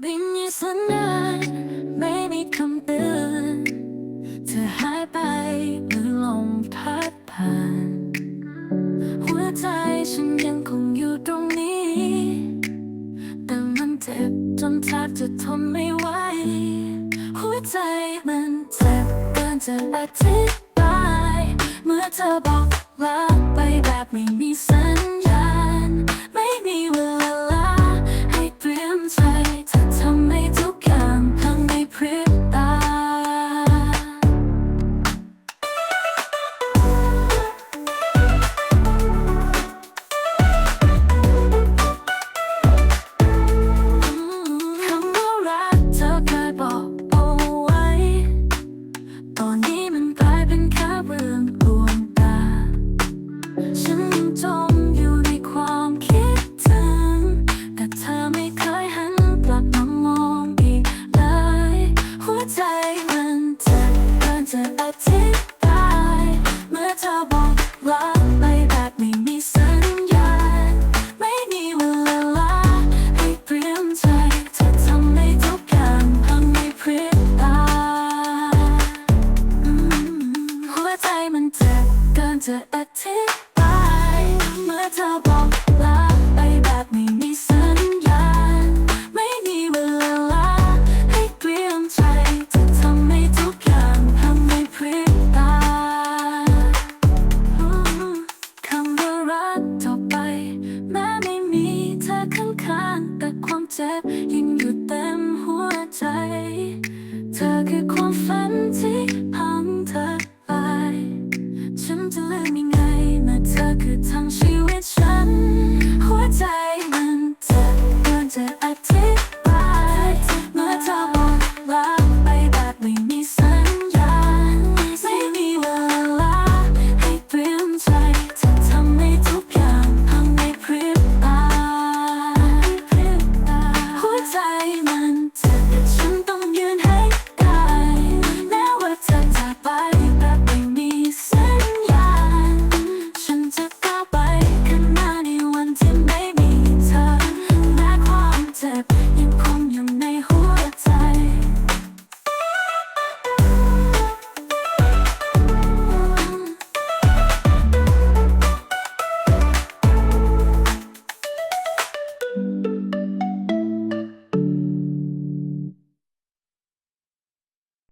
ไม่มีสัญญาณไม่มีคำเตือนเธอหายไปเมื่อลมพัดผ่าน หัวใจฉันยังคงอยู่ตรงนี้ แต่มันเจ็บจนแทบจะทนไม่ไหว หัวใจมันเจ็บเกินจะอธิบาย เมื่อเธอบอกลาไปแบบไม่มีสัญ จะอธิบายเมื่อเธอบอกลาไปแบบไม่มีสัญญาไม่มีเวลาให้เตรียมใจเธอทำให้ทุกอย่างพังในพริบตาอืหัวใจมันเจ็เกินจะอธิบา